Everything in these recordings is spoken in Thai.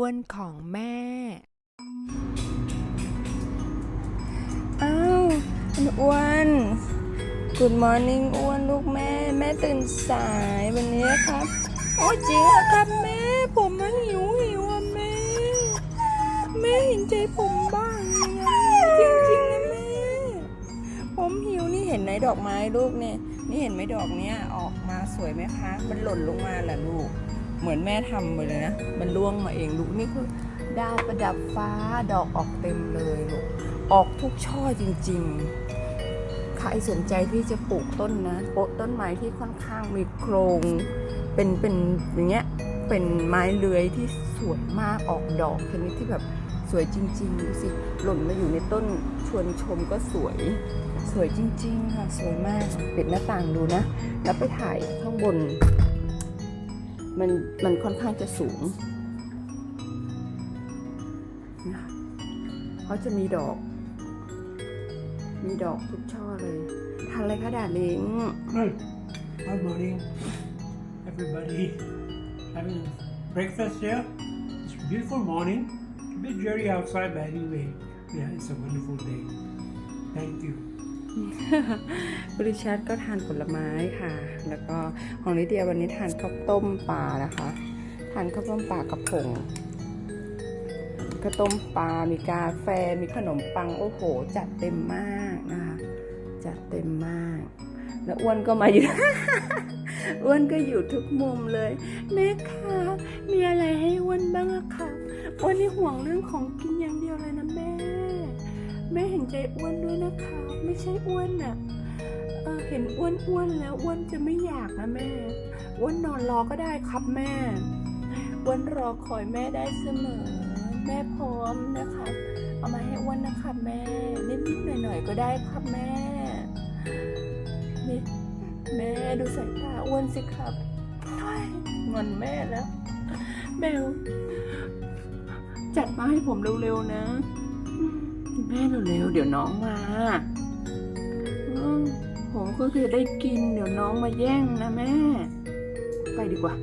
อ้วนของแม่ อ้าวคุณอ้วน Good morning อ้วนลูกแม่ แม่ตื่นสายวันนี้ครับ โอ้จริงเหรอครับแม่ ผมมันหิวหิวอะแม่ แม่เห็นใจผมบ้างนะจริงๆนะแม่ ผมหิวนี่เห็นไหนดอกไม้ลูกเนี่ย นี่เห็นไหมดอกเนี้ยออกมาสวยไหมคะ มันหล่นลงมาแหละลูก เหมือนแม่ทำไปเลยนะ มันร่วงมาเองลูกนี่คือดาวประดับฟ้าดอกออกเต็มเลยลูก ออกทุกช่อจริง ๆ ใครสนใจที่จะปลูกต้นนะโปะต้นไม้ที่ค่อนข้างมีโครง เป็นเป็นอย่างเงี้ย เป็นไม้เลื้อยที่สวยมากออกดอกชนิดที่แบบสวยจริงๆดูสิหล่นมาอยู่ในต้นชวนชมก็สวย สวยจริง ๆ ค่ะ สวยมากปิดหน้าต่างดูนะ แล้วไปถ่ายข้างบน มันมันค่อนข้างจะสูงนะเขาจะมีดอก มีดอกทุกช่อเลยทานอะไรคะดาลิง Good. Good morning, everybody. Having breakfast here. It's a beautiful morning. A bit dreary outside, but anyway, yeah, it's a wonderful day. Thank you. บริชาร์ดก็ทานผลไม้ค่ะ แล้วก็ของลิเดียวันนี้ทานข้าวต้มปลานะคะ ทานข้าวต้มปลากระพงข้าวต้มปลา มีกาแฟ มีขนมปัง โอ้โห จัดเต็มมากนะคะ จัดเต็มมาก แล้วอ้วนก็มาอยู่ อ้วนก็อยู่ทุกมุมเลยแม่คะมีอะไรให้อ้วนบ้างอะคะอ้วนนี่ห่วงเรื่องของกินอย่างเดียวเลยนะแม่ แม่เห็นใจอ้วนด้วยนะคะ ไม่ใช่อ้วนน่ะเออเห็นอ้วนอ้วนแล้วอ้วนจะไม่อยากนะแม่อ้วนนอนรอก็ได้ครับแม่อ้วนรอคอยแม่ได้เสมอ แม่พร้อมนะคะเอามาให้อ้วนนะคะแม่นิดๆหน่อยๆก็ได้ครับแม่นี่แม่ดูสายตาอ้วนสิครับงอนแม่แล้วแมวจัดมาให้ผมเร็วๆนะ แม่เร็วๆเดี๋ยวน้องมาอืมผมก็คือได้กินเดี๋ยวน้องมาแย่งนะแม่ ไปดีกว่า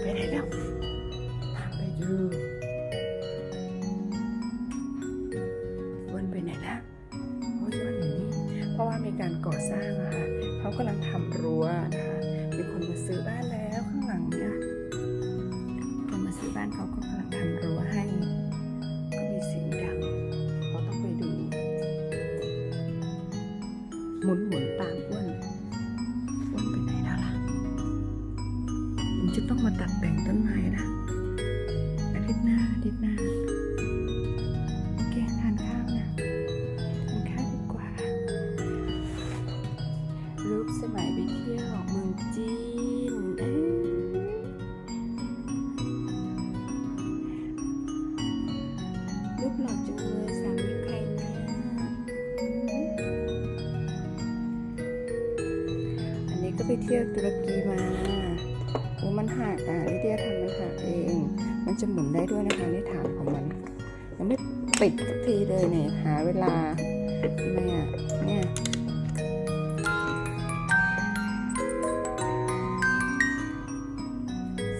ไปไหนแล้วตามไปดูวันไปไหนแล้วโอ้ยวันอยู่นี่เพราะว่ามีการก่อสร้างอะค่ะเขากำลังทำรั้วนะคะ มีคนมาซื้อบ้านแล้วข้างหลังเนี่ยคนมาซื้อบ้านเขาก็กำลังทำรั้วให้ ไปไหนแล้วล่ะผมจะต้องมาตัดแต่งต้นไม้นะ ไปเที่ยวตุรกีมาโอ้มันหักอะลิเดียทำมันหักเอง มันจะหมุนได้ด้วยนะคะนี่ฐานของมัน ยังไม่ปิดสักทีเลยเนี่ยหาเวลาทำไมอะเนี่ย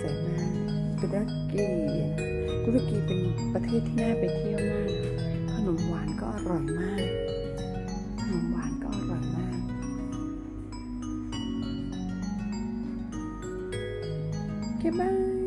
สวยมากตุรกีตุรกีเป็นประเทศที่น่าไปเที่ยวมาก ขนมหวานก็อร่อยมาก ขนมหวาน โอเคบาย